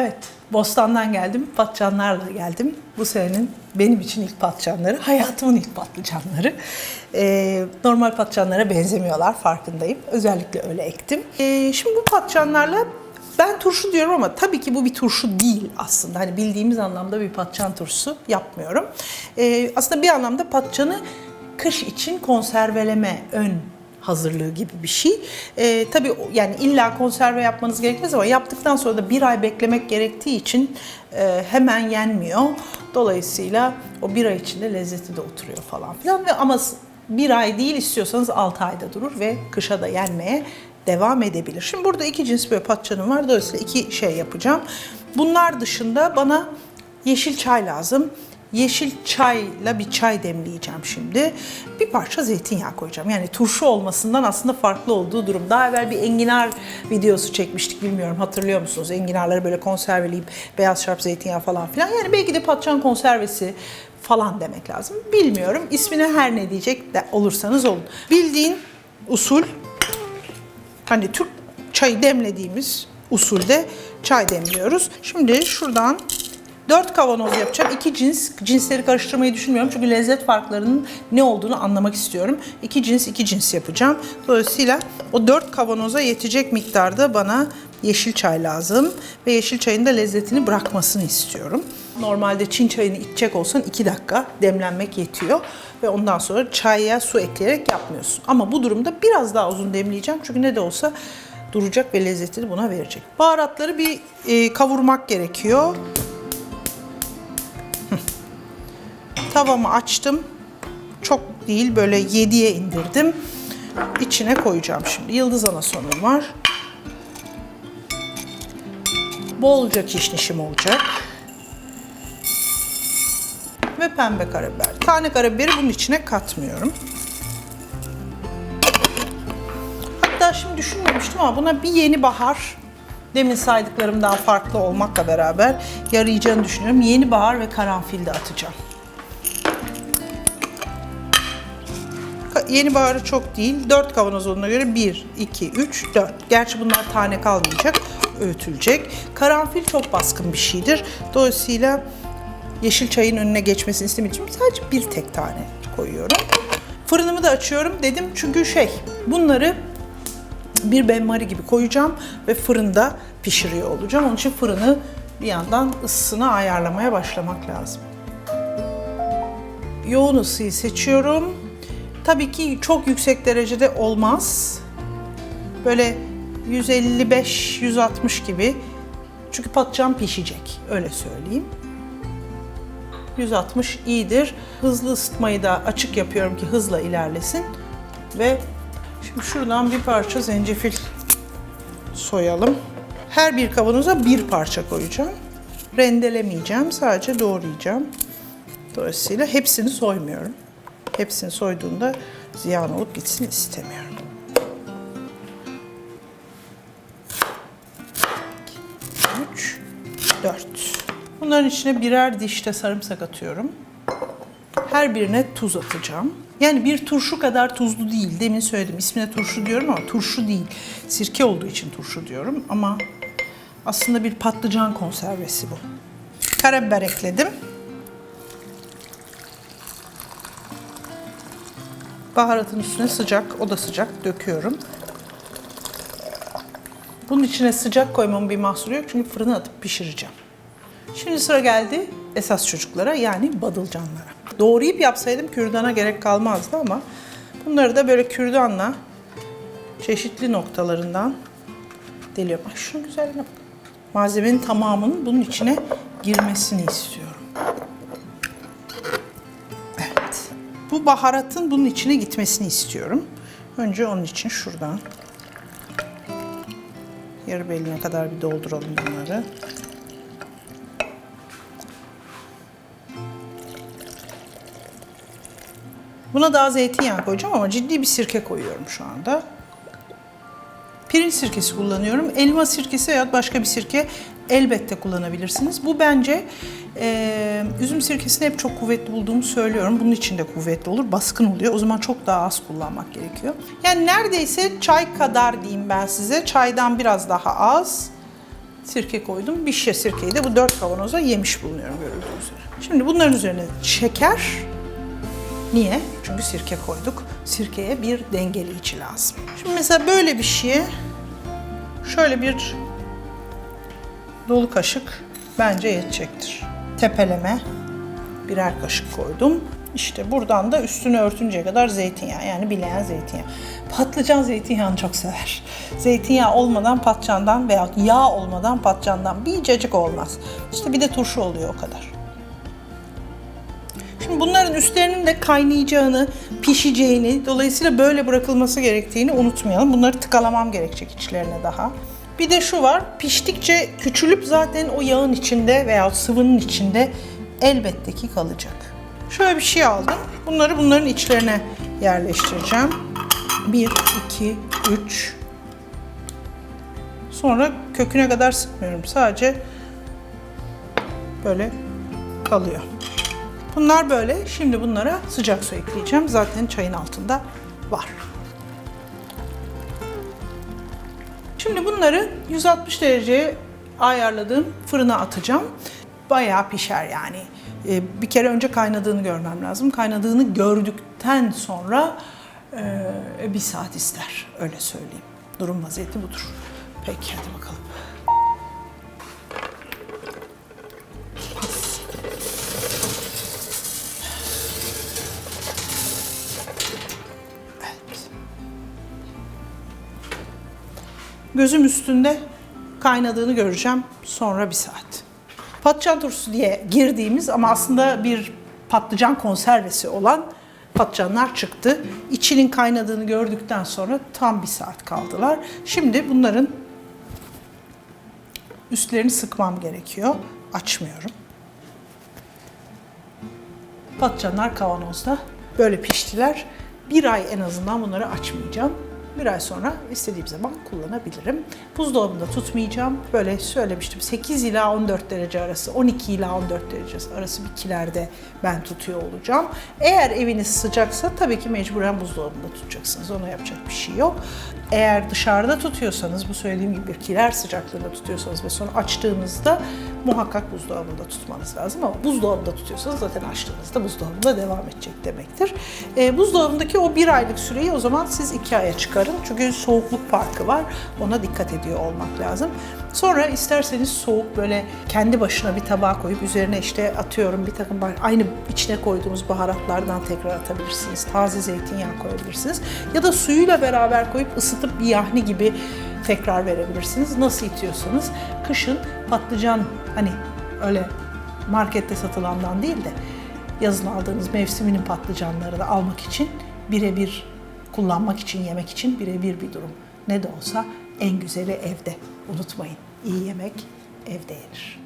Evet, Bostan'dan geldim, patlıcanlarla geldim. Bu senenin benim için ilk patlıcanları, hayatımın ilk patlıcanları. Ee, normal patlıcanlara benzemiyorlar, farkındayım. Özellikle öyle ektim. Ee, şimdi bu patlıcanlarla ben turşu diyorum ama tabii ki bu bir turşu değil aslında. Hani bildiğimiz anlamda bir patlıcan turşusu yapmıyorum. Ee, aslında bir anlamda patlıcanı kış için konserveleme ön hazırlığı gibi bir şey. Ee, tabii yani illa konserve yapmanız gerekmez ama yaptıktan sonra da bir ay beklemek gerektiği için e, hemen yenmiyor. Dolayısıyla o bir ay içinde lezzeti de oturuyor falan filan. Ve ama bir ay değil istiyorsanız 6 ayda durur ve kışa da yenmeye devam edebilir. Şimdi burada iki cins böyle patlıcanım var. Dolayısıyla iki şey yapacağım. Bunlar dışında bana yeşil çay lazım. Yeşil çayla bir çay demleyeceğim şimdi. Bir parça zeytinyağı koyacağım. Yani turşu olmasından aslında farklı olduğu durum. Daha evvel bir enginar videosu çekmiştik bilmiyorum hatırlıyor musunuz? Enginarları böyle konserveleyip beyaz şarap zeytinyağı falan filan. Yani belki de patlıcan konservesi falan demek lazım. Bilmiyorum. İsmine her ne diyecek de olursanız olun. Bildiğin usul hani Türk çayı demlediğimiz usulde çay demliyoruz. Şimdi şuradan 4 kavanoz yapacağım. İki cins, cinsleri karıştırmayı düşünmüyorum. Çünkü lezzet farklarının ne olduğunu anlamak istiyorum. İki cins, iki cins yapacağım. Dolayısıyla o 4 kavanoza yetecek miktarda bana yeşil çay lazım. Ve yeşil çayın da lezzetini bırakmasını istiyorum. Normalde Çin çayını içecek olsan 2 dakika demlenmek yetiyor. Ve ondan sonra çaya su ekleyerek yapmıyorsun. Ama bu durumda biraz daha uzun demleyeceğim. Çünkü ne de olsa duracak ve lezzetini buna verecek. Baharatları bir e, kavurmak gerekiyor. Tavamı açtım. Çok değil böyle 7'ye indirdim. İçine koyacağım şimdi. Yıldız anasonum var. Bolca kişnişim olacak. Ve pembe karabiber. Tane karabiberi bunun içine katmıyorum. Hatta şimdi düşünmemiştim ama buna bir yeni bahar demin saydıklarımdan farklı olmakla beraber yarayacağını düşünüyorum. Yeni bahar ve karanfil de atacağım. Yeni baharı çok değil. 4 kavanoz olduğuna göre 1, 2, 3, 4. Gerçi bunlar tane kalmayacak. Öğütülecek. Karanfil çok baskın bir şeydir. Dolayısıyla yeşil çayın önüne geçmesini istemediğim için sadece bir tek tane koyuyorum. Fırınımı da açıyorum dedim çünkü şey bunları bir benmari gibi koyacağım ve fırında pişiriyor olacağım. Onun için fırını bir yandan ısısını ayarlamaya başlamak lazım. Yoğun ısıyı seçiyorum. Tabii ki çok yüksek derecede olmaz. Böyle 155-160 gibi. Çünkü patlıcan pişecek. Öyle söyleyeyim. 160 iyidir. Hızlı ısıtmayı da açık yapıyorum ki hızla ilerlesin. Ve şimdi şuradan bir parça zencefil soyalım. Her bir kavanoza bir parça koyacağım. Rendelemeyeceğim, sadece doğrayacağım. Dolayısıyla hepsini soymuyorum. Hepsini soyduğunda ziyan olup gitsin istemiyorum. 3, 4. Bunların içine birer diş de sarımsak atıyorum. Her birine tuz atacağım. Yani bir turşu kadar tuzlu değil. Demin söyledim ismine turşu diyorum ama turşu değil. Sirke olduğu için turşu diyorum ama aslında bir patlıcan konservesi bu. Karabiber ekledim. Baharatın üstüne sıcak, o da sıcak döküyorum. Bunun içine sıcak koymamın bir mahsuru yok çünkü fırına atıp pişireceğim. Şimdi sıra geldi esas çocuklara yani badılcanlara. Doğrayıp yapsaydım kürdana gerek kalmazdı ama bunları da böyle kürdanla çeşitli noktalarından deliyorum. Ay şunun güzelliğine bak. Malzemenin tamamının bunun içine girmesini istiyorum. Bu baharatın bunun içine gitmesini istiyorum. Önce onun için şuradan yarı beline kadar bir dolduralım bunları. Buna daha zeytinyağı koyacağım ama ciddi bir sirke koyuyorum şu anda. Pirinç sirkesi kullanıyorum. Elma sirkesi veya başka bir sirke elbette kullanabilirsiniz. Bu bence e, üzüm sirkesini hep çok kuvvetli bulduğumu söylüyorum. Bunun için de kuvvetli olur, baskın oluyor. O zaman çok daha az kullanmak gerekiyor. Yani neredeyse çay kadar diyeyim ben size. Çaydan biraz daha az. sirke koydum. Bir şişe sirkeyi de bu dört kavanoza yemiş bulunuyorum görüldüğü üzere. Şimdi bunların üzerine şeker. Niye? Çünkü sirke koyduk. Sirkeye bir dengeleyici lazım. Şimdi mesela böyle bir şeye şöyle bir dolu kaşık bence yetecektir. Tepeleme birer kaşık koydum. İşte buradan da üstünü örtünceye kadar zeytinyağı yani bileğen zeytinyağı. Patlıcan zeytinyağını çok sever. Zeytinyağı olmadan patlıcandan veya yağ olmadan patlıcandan bir cacık olmaz. İşte bir de turşu oluyor o kadar. Şimdi bunların üstlerinin de kaynayacağını, pişeceğini, dolayısıyla böyle bırakılması gerektiğini unutmayalım. Bunları tıkalamam gerekecek içlerine daha. Bir de şu var, piştikçe küçülüp zaten o yağın içinde veya sıvının içinde elbette ki kalacak. Şöyle bir şey aldım. Bunları bunların içlerine yerleştireceğim. 1, 2, 3. Sonra köküne kadar sıkmıyorum. Sadece böyle kalıyor. Bunlar böyle. Şimdi bunlara sıcak su ekleyeceğim. Zaten çayın altında var. Şimdi bunları 160 dereceye ayarladığım fırına atacağım. Bayağı pişer yani. Ee, Bir kere önce kaynadığını görmem lazım. Kaynadığını gördükten sonra e, bir saat ister. Öyle söyleyeyim. Durum vaziyeti budur. Peki hadi bakalım. Gözüm üstünde kaynadığını göreceğim sonra bir saat. Patlıcan turşusu diye girdiğimiz ama aslında bir patlıcan konservesi olan patlıcanlar çıktı. İçinin kaynadığını gördükten sonra tam bir saat kaldılar. Şimdi bunların üstlerini sıkmam gerekiyor. Açmıyorum. Patlıcanlar kavanozda böyle piştiler. Bir ay en azından bunları açmayacağım. Bir ay sonra istediğim zaman kullanabilirim. Buzdolabında tutmayacağım. Böyle söylemiştim 8 ila 14 derece arası, 12 ila 14 derece arası bitkilerde ben tutuyor olacağım. Eğer eviniz sıcaksa tabii ki mecburen buzdolabında tutacaksınız. Ona yapacak bir şey yok. Eğer dışarıda tutuyorsanız, bu söylediğim gibi bir kiler sıcaklığında tutuyorsanız ve sonra açtığınızda muhakkak buzdolabında tutmanız lazım. Ama buzdolabında tutuyorsanız zaten açtığınızda buzdolabında devam edecek demektir. E, buzdolabındaki o bir aylık süreyi o zaman siz iki aya çıkarın. Çünkü soğukluk farkı var. Ona dikkat ediyor olmak lazım. Sonra isterseniz soğuk böyle kendi başına bir tabağa koyup üzerine işte atıyorum bir takım aynı içine koyduğumuz baharatlardan tekrar atabilirsiniz. Taze zeytinyağı koyabilirsiniz. Ya da suyuyla beraber koyup ısıtıp bir yahni gibi tekrar verebilirsiniz. Nasıl itiyorsanız kışın patlıcan hani öyle markette satılandan değil de yazın aldığınız mevsiminin patlıcanlarını almak için birebir kullanmak için, yemek için birebir bir durum. Ne de olsa en güzeli evde. Unutmayın, iyi yemek evde yenir.